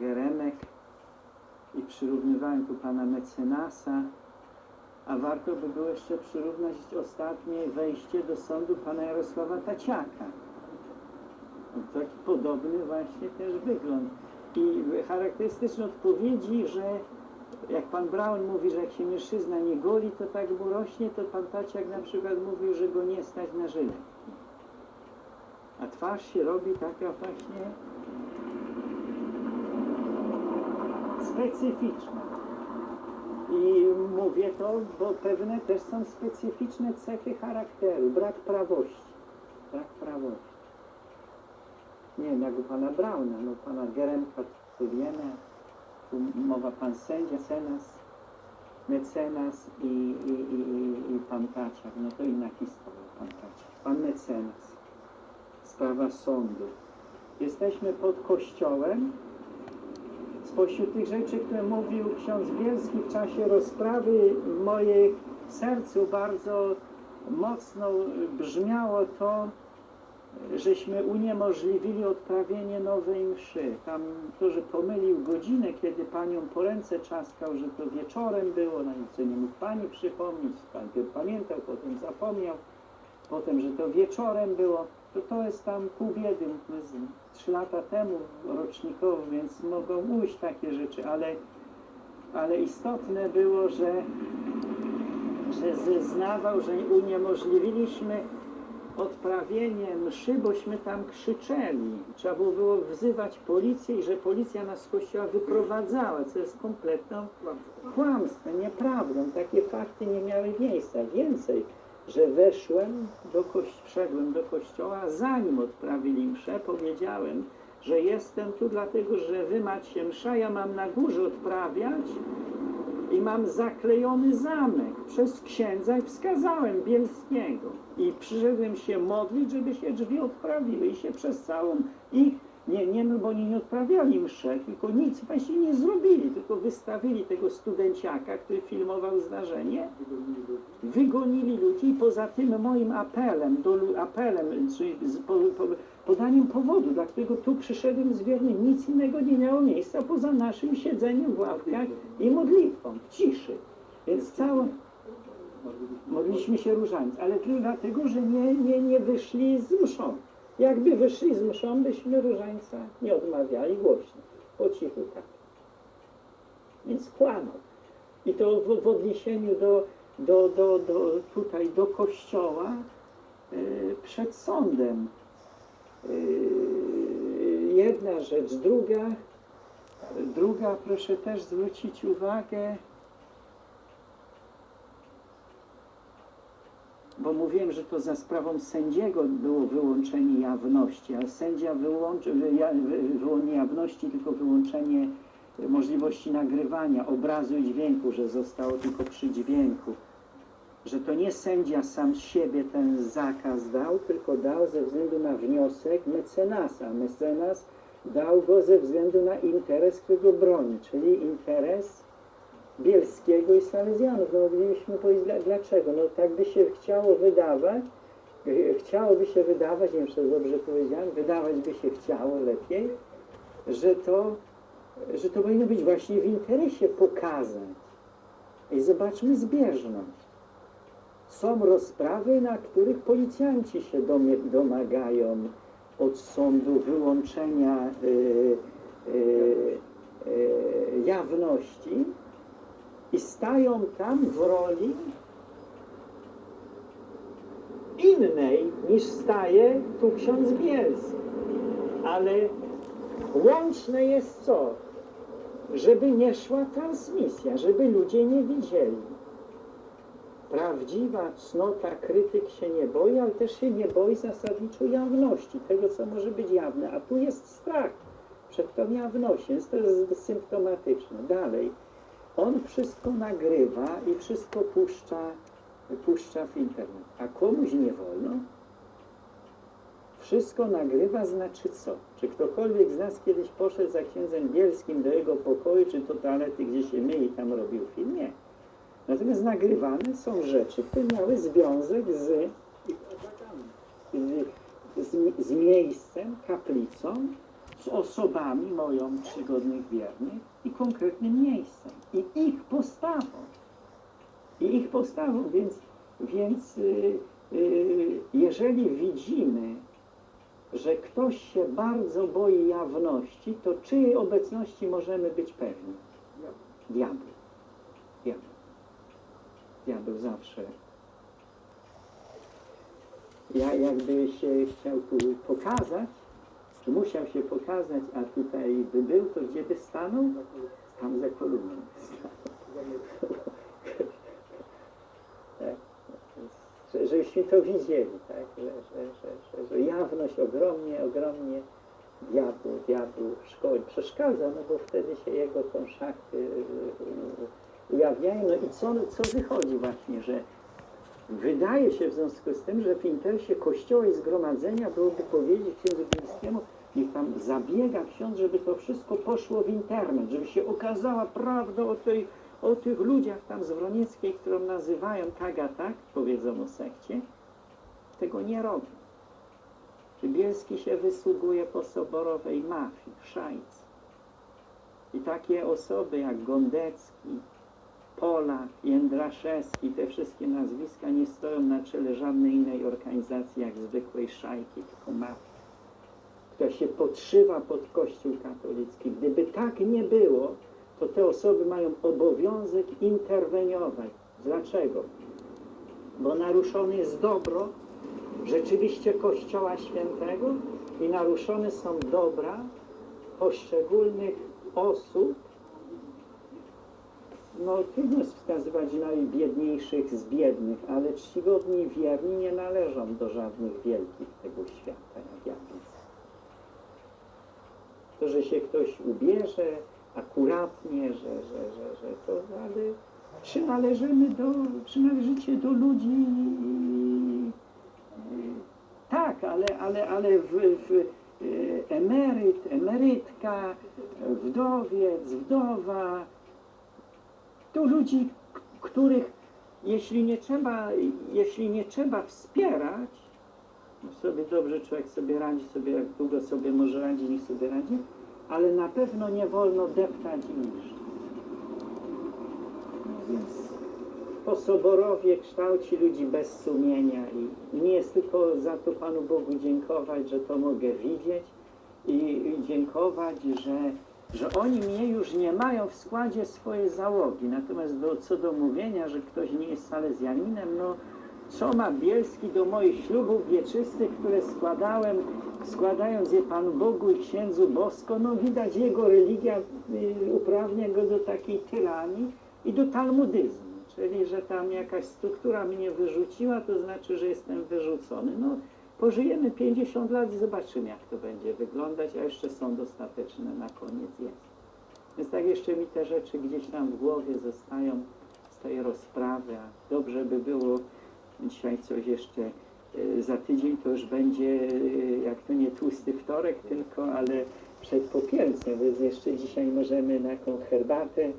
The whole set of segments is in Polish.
Geremek i przyrównywałem tu pana mecenasa, a warto by było jeszcze przyrównać ostatnie wejście do sądu pana Jarosława Taciaka. Taki podobny właśnie też wygląd. I charakterystyczne odpowiedzi, że jak pan Brown mówi, że jak się mężczyzna nie goli, to tak mu rośnie, to pan Taciak na przykład mówił, że go nie stać na żylet. A twarz się robi taka właśnie specyficzna. I mówię to, bo pewne też są specyficzne cechy charakteru. Brak prawości. Brak prawości. Nie wiem, jak u pana Brauna, no pana Geremka to wiemy. Tu mowa pan sędzia, mecenas, mecenas i, i, i, i, i pan Taciak. No to inna historia, pan Taciak. Pan mecenas. Sprawa sądu. Jesteśmy pod kościołem. Spośród tych rzeczy, które mówił ksiądz Bielski w czasie rozprawy, w moje sercu bardzo mocno brzmiało to, żeśmy uniemożliwili odprawienie nowej mszy. Tam to, że pomylił godzinę, kiedy panią po ręce czaskał, że to wieczorem było, na nic nie mógł pani przypomnieć, najpierw pamiętał, potem zapomniał, potem, że to wieczorem było, to to jest tam pół biedy, trzy lata temu rocznikowo, więc mogą ujść takie rzeczy, ale, ale istotne było, że, że zeznawał, że uniemożliwiliśmy odprawienie mszy, bośmy tam krzyczeli. Trzeba było, było wzywać policję i że policja nas z kościoła wyprowadzała, co jest kompletną kłamstwem, nieprawdą. Takie fakty nie miały miejsca. Więcej, że weszłem do kościoła, wszedłem do kościoła, zanim odprawili mszę, powiedziałem, że jestem tu dlatego, że wy macie msza, ja mam na górze odprawiać i mam zaklejony zamek przez księdza i wskazałem Bielskiego. I przyszedłem się modlić, żeby się drzwi odprawiły i się przez całą ich, nie, nie, no bo oni nie odprawiali mszę, tylko nic właśnie nie zrobili, tylko wystawili tego studenciaka, który filmował zdarzenie, wygonili ludzi i poza tym moim apelem, do, apelem, czyli z, po, po, podaniem powodu, dla którego tu przyszedłem z Wierny, nic innego nie miało miejsca poza naszym siedzeniem w ławkach i modlitwą, w ciszy. Więc całą... Modliliśmy się różaniec, ale tylko dlatego, że nie, nie, nie wyszli z mszą. Jakby wyszli z mszą, byśmy różańca nie odmawiali głośno, po cichu tak. Więc kłamał. I to w, w odniesieniu do, do, do, do, tutaj do kościoła y, przed sądem. Y, jedna rzecz. Druga, druga, proszę też zwrócić uwagę, bo mówiłem, że to za sprawą sędziego było wyłączenie jawności, ale sędzia wyłączy, wy, wy, wyłącznie jawności, tylko wyłączenie e, możliwości nagrywania obrazu i dźwięku, że zostało tylko przy dźwięku. Że to nie sędzia sam siebie ten zakaz dał, tylko dał ze względu na wniosek mecenasa. Mecenas dał go ze względu na interes, którego broni, czyli interes Bielskiego i Salezjanów. No moglibyśmy powiedzieć dla- dlaczego. No tak by się chciało wydawać, e, chciałoby się wydawać, nie wiem, czy dobrze powiedziałem, wydawać by się chciało lepiej, że to, że to powinno być właśnie w interesie pokazań. I zobaczmy zbieżność. Są rozprawy, na których policjanci się domagają od sądu wyłączenia y, y, y, jawności i stają tam w roli innej niż staje tu ksiądz Bielski. Ale łączne jest co? Żeby nie szła transmisja, żeby ludzie nie widzieli. Prawdziwa cnota krytyk się nie boi, ale też się nie boi zasadniczo jawności, tego co może być jawne. A tu jest strach przed tą jawnością, więc to jest symptomatyczne. Dalej, on wszystko nagrywa i wszystko puszcza, puszcza w internet. A komuś nie wolno? Wszystko nagrywa znaczy co? Czy ktokolwiek z nas kiedyś poszedł za księdzem Bielskim do jego pokoju, czy do toalety, gdzie się myje i tam robił film? Nie. Natomiast nagrywane są rzeczy, które miały związek z, z, z miejscem, kaplicą, z osobami moją przygodnych wiernych i konkretnym miejscem i ich postawą. I ich postawą, więc, więc y, y, jeżeli widzimy, że ktoś się bardzo boi jawności, to czyjej obecności możemy być pewni? Diabeł. Diabeł. Diabeł zawsze. Ja jakby się chciał tu pokazać, musiał się pokazać, a tutaj by był, to gdzie by stanął? Tam za kolumną. Tak. Że, żebyśmy to widzieli, tak? że, że, że, że, jawność ogromnie, ogromnie diabłu, diabłu szkoły przeszkadza, no bo wtedy się jego tą szachty y, ujawniają. No i co, co wychodzi właśnie, że wydaje się w związku z tym, że w interesie Kościoła i zgromadzenia byłoby powiedzieć księdzu Bielskiemu, niech tam zabiega ksiądz, żeby to wszystko poszło w internet, żeby się okazała prawda o, tej, o tych ludziach tam z Wronieckiej, którą nazywają tak a tak, powiedzą o sekcie. Tego nie robią. Czy Bielski się wysługuje po soborowej mafii, szajc. I takie osoby jak Gondecki, Polak, Jędraszewski, te wszystkie nazwiska nie stoją na czele żadnej innej organizacji jak zwykłej szajki, tylko mafii, która się podszywa pod Kościół katolicki. Gdyby tak nie było, to te osoby mają obowiązek interweniować. Dlaczego? Bo naruszone jest dobro rzeczywiście Kościoła Świętego i naruszone są dobra poszczególnych osób, no trudno wskazywać najbiedniejszych z biednych, ale czcigodni wierni nie należą do żadnych wielkich tego świata, jak ja widzę. To, że się ktoś ubierze akuratnie, że, że, że, że to, ale przynależymy do, przynależycie do ludzi tak, ale, ale, ale w, w y, emeryt, emerytka, wdowiec, wdowa, to ludzi, których jeśli nie trzeba, jeśli nie trzeba wspierać, no sobie dobrze człowiek sobie radzi, sobie jak długo sobie może radzi, niech sobie radzi, ale na pewno nie wolno deptać i niszczyć. No więc po soborowie kształci ludzi bez sumienia i nie jest tylko za to Panu Bogu dziękować, że to mogę widzieć i dziękować, że, że oni mnie już nie mają w składzie swojej załogi. Natomiast do, co do mówienia, że ktoś nie jest salezjaninem, no co ma Bielski do moich ślubów wieczystych, które składałem, składając je Panu Bogu i księdzu Bosko, no widać jego religia y, uprawnia go do takiej tyranii i do talmudyzmu. Czyli, że tam jakaś struktura mnie wyrzuciła, to znaczy, że jestem wyrzucony. No, pożyjemy 50 lat i zobaczymy, jak to będzie wyglądać, a jeszcze są dostateczne na koniec jest. Więc tak jeszcze mi te rzeczy gdzieś tam w głowie zostają z tej rozprawy, a dobrze by było dzisiaj coś jeszcze e, za tydzień to już będzie, e, jak to nie tłusty wtorek tylko, ale przed popielcem, więc jeszcze dzisiaj możemy na jaką herbatę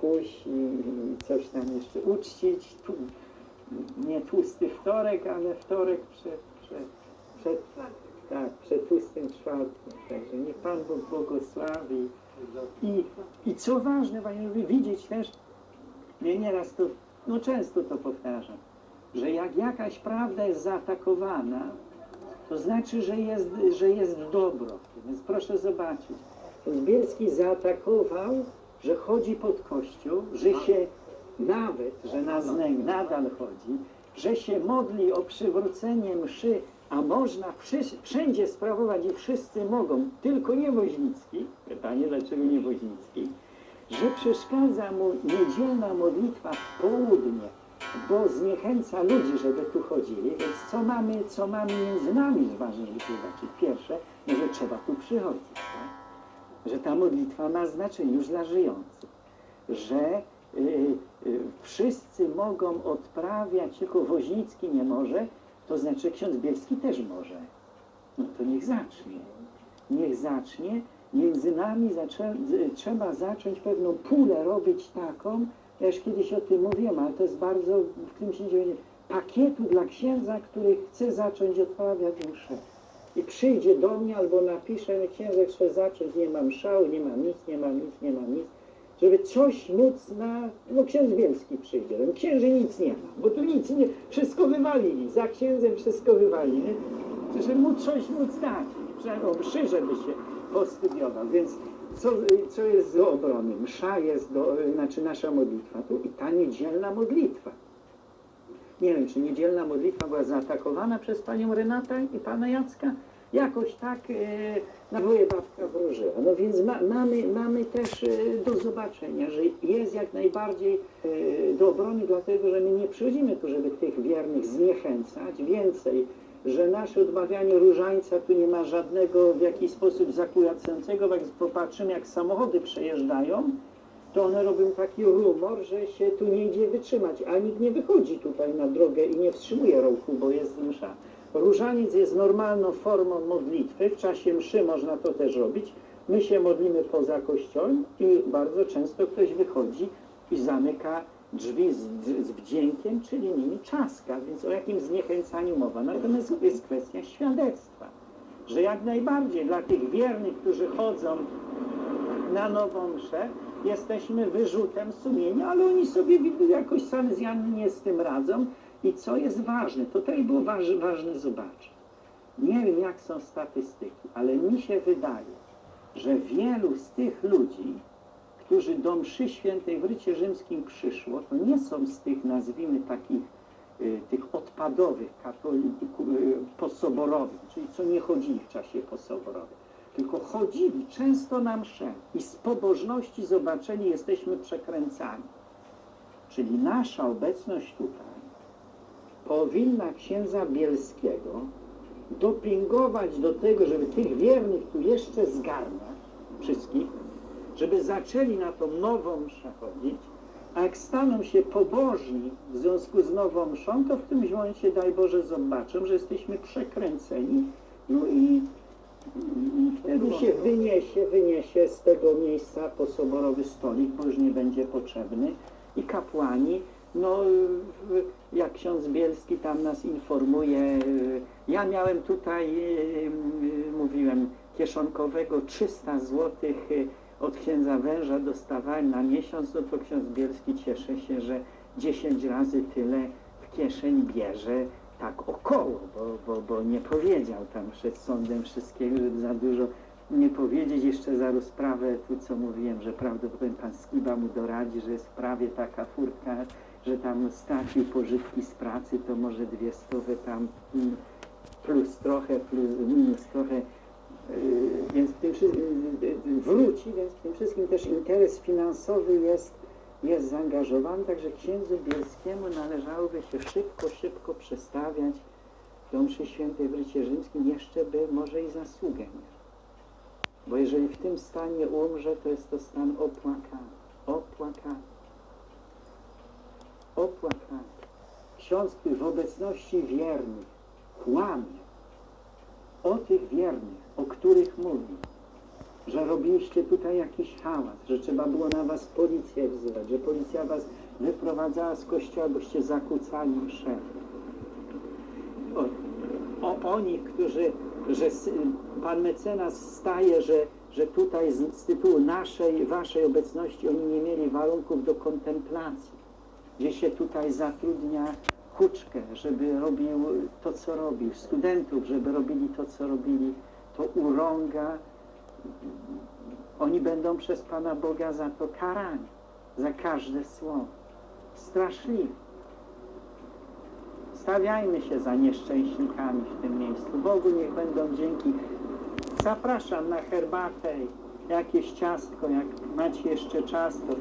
pójść i coś tam jeszcze uczcić. Tu, nie tłusty wtorek, ale wtorek przed, przed, przed, tak, przed czwartkiem. Także niech Pan Bóg błogosławi. I, I co ważne, Panie, widzieć też, nie nieraz to, no często to powtarzam, że jak jakaś prawda jest zaatakowana, to znaczy, że jest, że jest dobro. Więc proszę zobaczyć. Bielski zaatakował, że chodzi pod kościół, że się nawet, że na znęk nadal chodzi, że się modli o przywrócenie mszy, a można wszędzie sprawować i wszyscy mogą, tylko nie Woźnicki. Pytanie, dlaczego nie Woźnicki? Że przeszkadza mu niedzielna modlitwa w południe, bo zniechęca ludzi, żeby tu chodzili, więc co mamy, co mamy między nami ważne, żeby zobaczyć. Pierwsze, no, że trzeba tu przychodzić, tak? że ta modlitwa ma znaczenie już dla żyjących, że wszyscy mogą odprawiać, tylko Woźnicki nie może, to znaczy ksiądz Bielski też może. No to niech zacznie. Niech zacznie. Między nami zaczę, z- trzeba zacząć pewną pulę robić taką, ja już kiedyś o tym mówiłem, ale to jest bardzo w którymś sensie pakietu dla księdza, który chce zacząć odprawiać mszę. i przyjdzie do mnie albo napisze, że księdze chce zacząć, nie mam szału, nie mam nic, nie mam nic, nie mam nic, żeby coś móc na, no ksiądz Bielski przyjdzie, no księży nic nie ma, bo tu nic nie, wszystko wywalili, za księdzem wszystko wywalili, żeby mu coś móc dać, że mszy, żeby się postudiował, więc co, co jest do obrony? Msza jest, do, znaczy nasza modlitwa, tu i ta niedzielna modlitwa. Nie wiem, czy niedzielna modlitwa była zaatakowana przez panią Renatę i pana Jacka. Jakoś tak e, na dwoje babka wróżyła. No więc ma, mamy, mamy też e, do zobaczenia, że jest jak najbardziej e, do obrony, dlatego że my nie przychodzimy tu, żeby tych wiernych zniechęcać. Więcej, że nasze odmawianie różańca tu nie ma żadnego w jakiś sposób zakłócającego, bo jak popatrzymy, jak samochody przejeżdżają, to one robią taki rumor, że się tu nie idzie wytrzymać, a nikt nie wychodzi tutaj na drogę i nie wstrzymuje ruchu, bo jest msza. Różaniec jest normalną formą modlitwy, w czasie mszy można to też robić. My się modlimy poza kościołem i bardzo często ktoś wychodzi i zamyka drzwi z, z wdziękiem, czyli nimi czaska, więc o jakim zniechęcaniu mowa. Natomiast jest kwestia świadectwa, że jak najbardziej dla tych wiernych, którzy chodzą na nową mszę, jesteśmy wyrzutem sumienia, ale oni sobie jakoś salezjanie z tym radzą. I co jest ważne, to tutaj było waż, ważne zobaczyć. Nie wiem, jak są statystyki, ale mi się wydaje, że wielu z tych ludzi, którzy do mszy świętej w rycie rzymskim przyszło, to nie są z tych, nazwijmy takich, y, tych odpadowych katolików y, posoborowych, czyli co nie chodzili w czasie posoborowym tylko chodzili często na mszę i z pobożności zobaczeni jesteśmy przekręcani. Czyli nasza obecność tutaj powinna księdza Bielskiego dopingować do tego, żeby tych wiernych tu jeszcze zgarnąć, wszystkich, żeby zaczęli na tą nową mszę chodzić, a jak staną się pobożni w związku z nową mszą, to w tym momencie, daj Boże, zobaczą, że jesteśmy przekręceni no i wtedy się wyniesie, wyniesie z tego miejsca posoborowy stolik, bo już nie będzie potrzebny. I kapłani, no w- jak ksiądz Bielski tam nas informuje, y, ja miałem tutaj, y, y, mówiłem, kieszonkowego 300 złotych y, od księdza węża dostawałem na miesiąc, no to ksiądz Bielski cieszy się, że 10 razy tyle w kieszeń bierze tak około, bo, bo, bo nie powiedział tam przed sądem wszystkiego, żeby za dużo nie powiedzieć. Jeszcze za rozprawę, tu co mówiłem, że prawdopodobnie pan Skiba mu doradzi, że jest prawie taka furtka, że tam stracił pożytki z pracy, to może dwie stówy tam mm, plus trochę, plus minus trochę, yy, więc w tym yy, wróci, więc w tym wszystkim też interes finansowy jest jest zaangażowany, także księdzu Bielskiemu należałoby się szybko, szybko przestawiać do mszy świętej w rycie rzymskim, jeszcze by może i zasługę miał. Bo jeżeli w tym stanie umrze, to jest to stan opłakany, opłakany, opłakany. Ksiądz, który w obecności wiernych kłamie o tych wiernych, o których mówi, że robiliście tutaj jakiś hałas, że trzeba było na was policję wzywać, że policja was wyprowadzała z kościoła, boście zakłócali mszę. O, o, którzy, że pan mecenas staje, że, że tutaj z, z tytułu naszej, waszej obecności oni nie mieli warunków do kontemplacji, gdzie się tutaj zatrudnia huczkę, żeby robił to, co robił, studentów, żeby robili to, co robili, to urąga oni będą przez Pana Boga za to karani, za każde słowo. Straszliwe. Stawiajmy się za nieszczęśnikami w tym miejscu. Bogu niech będą dzięki. Zapraszam na herbatę, jakieś ciastko, jak macie jeszcze czas, to